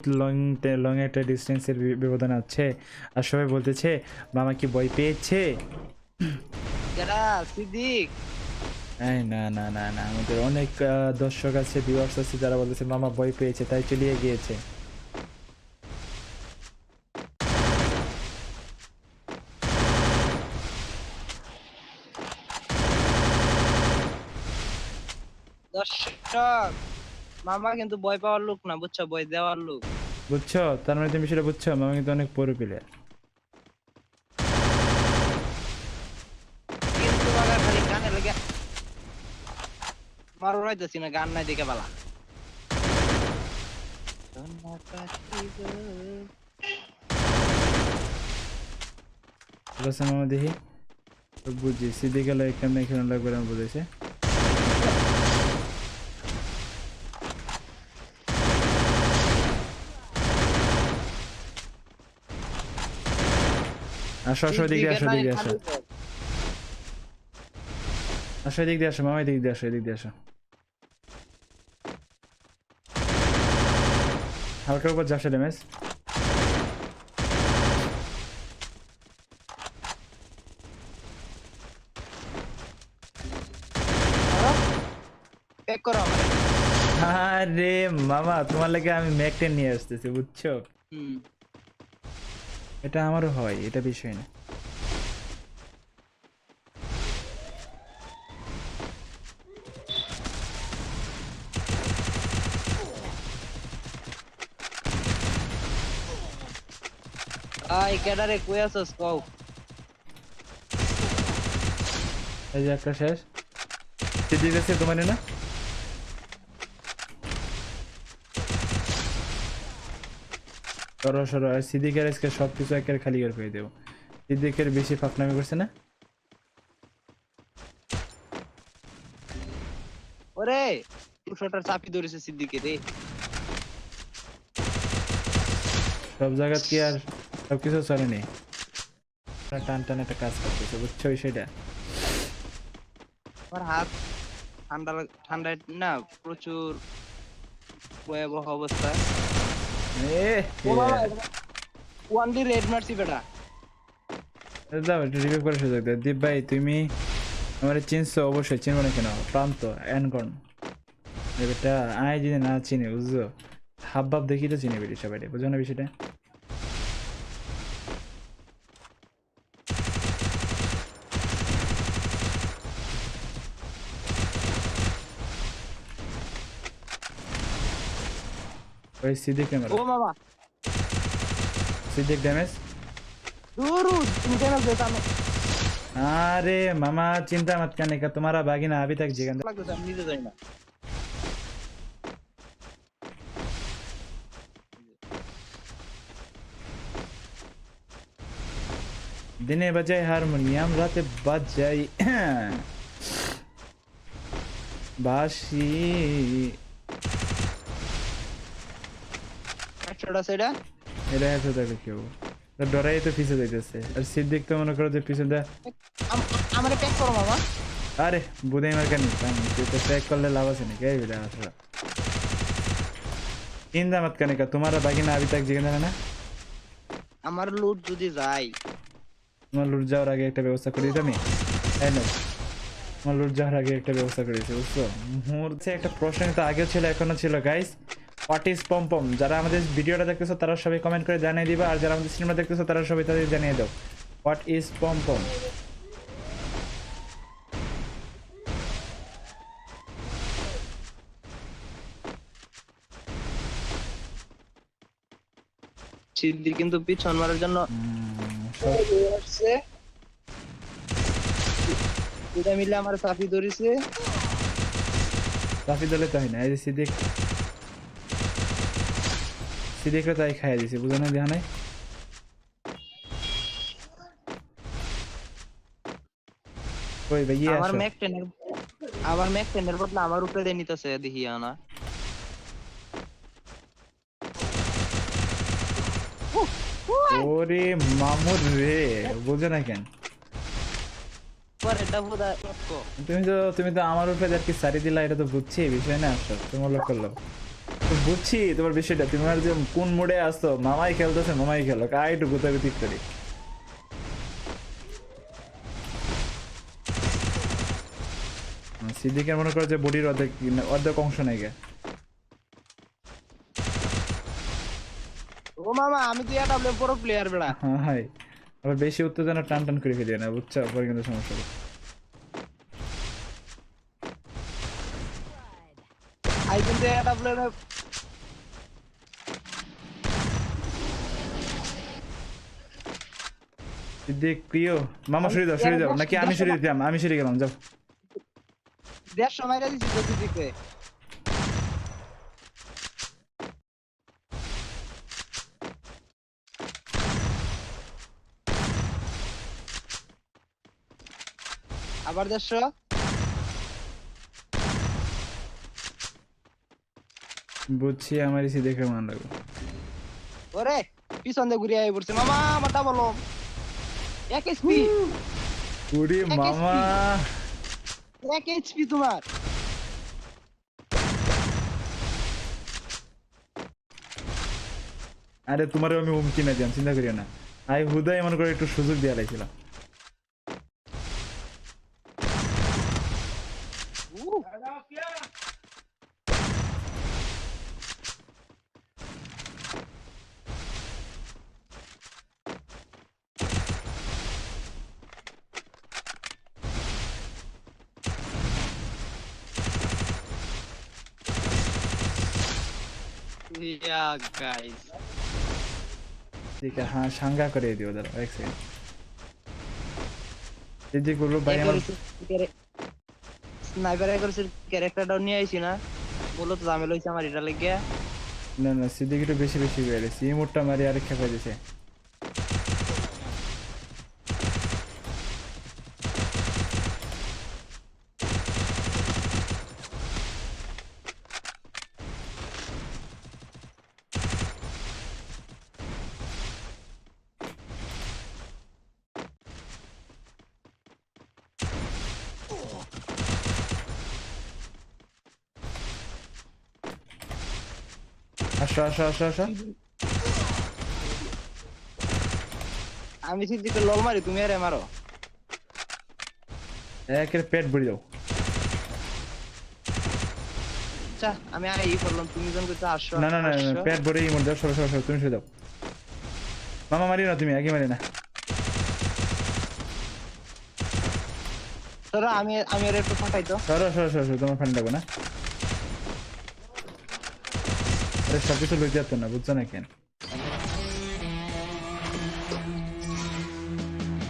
Long long একটা ডিস্টেন্সের ব্যবধান আছে। আর সবাই বলতেছে মামা কি বই পেয়েছে? যারা সিদ্দিক এই না না না না আমাদের অনেক দর্শক আছে ভিউয়ার্স আছে যারা বলতেছে মামা বই পেয়েছে তাই চলিয়ে গিয়েছে। দর্শক মামা কিন্তু ভয় পাওয়ার লোক না বুঝছ? ভয় দেওয়ার লোক। বুঝছ? তার মানে তুমি সেটা বুঝছ? মামা কিন্তু অনেক বড় প্লেয়ার কিন্তু মাগা খালি গানে লেগে মারো রাইতেছি না গান নাই দেখে বালা মামা দেখি। বুঝছি সিদ্দিকে লাগে কেমন খেলা লাগবে আমি বুঝেছে? আসো আসো এদিকে আসো এদিকে আসো। আসো এদিক দিয়ে আসো মামা এদিক দিয়ে আসো এদিক দিয়ে আসো। হালকার উপর যাচ্ছে ড্যামেজ। আরে মামা তোমার লাগে আমি ম্যাকটেন নিয়ে আসতেছি বুঝছ? হুম। এটা আমারও হয় এটা বিষয় না। আই ক্যাডারে কই আছস কও? এই যে একটা শেষ। সিদ্ধি গেছে তোমার না? সরো সরো। আর সিদ্দিকের আজকে সব কিছু একের খালি করে ফেলে দেবো। সিদ্দিকের বেশি ফাঁকনামি করছে না? ওরে দুশোটার চাপি ধরেছে সিদ্দিকে রে। সব জায়গা কি আর সব কিছু চলেনি টান টান একটা কাজ করতেছে বুঝছ সেটা আমার হাত ঠান্ডা লাগ- ঠান্ডায় না প্রচুর ভয়াবহ অবস্থা। রেড মারছি বেটা দাও একটু সুযোগ দাও দীপ ভাই তুমি আমার চিনছো অবশ্যই চিনবো না কেন প্রান্ত অ্যানকন বেটা আয় যদি না চিনে বুঝছ হাব ভাব দেখি তো চিনি বেরি সবাই বুঝো না বিষয়টা Oj, Siddiq je mrtav. O, mama. Siddiq damage. दूर इनके मैं देता मैं अरे मामा चिंता मत करने का तुम्हारा बागी ना अभी तक जीवन दिने बजाय हारमोनियम रात बज जाए बाशी তোমার চিন্তা বাকি না তাক না? আমার লুট যদি যাই তোমার লুট যাওয়ার আগে একটা ব্যবস্থা করে দিতাম এই না। আমার লুট যাওয়ার আগে একটা ব্যবস্থা করে বুঝছ? মোর একটা প্রশ্ন তো আগে ছিল এখনও ছিল গাইস হোয়াট ইজ পম্পম যারা আমাদের ভিডিওটা দেখতেছো তারা সবাই কমেন্ট করে জানিয়ে দিবা আর যারা আমাদের সিনেমা দেখতেছো তারা সবাই তাদের জানিয়ে দাও। হোয়াট ইজ পম্পম সিদ্ধি কিন্তু পিছন মারার জন্য মিলে আমার চাপি ধরেছে। রাফি দলে তো হয় না। এই যে সিদ্দিক সিদ্দিকরা তাই খাইয়ে দিছে বুঝো না দেখা নাই? ওই ভাই ইয়ে আমার ম্যাক টেনের আমার ম্যাক টেনের বদলে আমার উপরে দিয়ে নিতেছে দেখি না ওরে মামুর রে বুঝো না কেন? তুমি তো তুমি তো আমার উপরে আর কি সারি দিলা এটা তো বুঝছি বিষয় না তোমার লোক করল বুঝছি তোমার বিষয়টা তোমার যে কোন মোডে আসতো মামাই খেলতেছে মামাই খেলো কাই একটু ঠিক করি। সিদ্দিকের মনে করো যে বডির অর্ধেক অর্ধেক অংশ নেই গে। ও মামা আমি তো এডাব্লিউ বড় প্লেয়ার বেড়া। হ্যাঁ হাই আবার বেশি উত্তেজনা টান টান করে ফেলি না বুঝছ? পরে কিন্তু সমস্যা হবে। আই কিন্তু এডাব্লিউ সিদ্দিক প্রিয়। মামা সরিয়ে দাও সরিয়ে দাও। নাকি আমি সরিয়ে দিতাম? আমি সরিয়ে গেলাম যাও। দেড়শো মাইরা দিছি তো দিদিকে। আবার দেড়শো। বুঝছি আমার ইসি দেখে মনে লাগবে ওরে পিছন দিয়ে ঘুরিয়ে আই পড়ছে। মামা মাথা বলো। এক এইচপি উড়ি মামা। এক এইচপি তোমার। আরে তোমারও আমি উমকি না দিলাম চিন্তা করিও না। আই হুদাই মনে করে একটু সুযোগ দিয়ে লাইছিলাম Yeah, guys. দাঁড়া এক সেকেন্ড সিদ্দিক বলল ভাই আমার স্নাইপার করেছে ক্যারেক্টারটাও নিয়ে আইছি না। মূলত ঝামেলা হয়েছে আমার এটা লেগে। না না সিদ্দিক একটু বেশি বেশি বেড়ে এই মোটটা মারি আরেক খেপে দিছে। আসো আসো আসো আসো। আমি সিদ্দিকে লল মারি তুমি আরে মারো। একের পেট ভরে দাও আচ্ছা আমি আর ই করলাম তুমি যখন কইতে আসো না না। পেট ভরে দাও সরো সরো সরো তুমি শুয়ে দাও মামা মারি না তুমি আগে মারি না। সরো আমি আমি আর একটু ফাটাই তো সরো সরো সরো সরো, তোমার ফ্যান লাগবে না। আরে সব কিছু লইতে যাচ্ছ না বুঝছ না কেন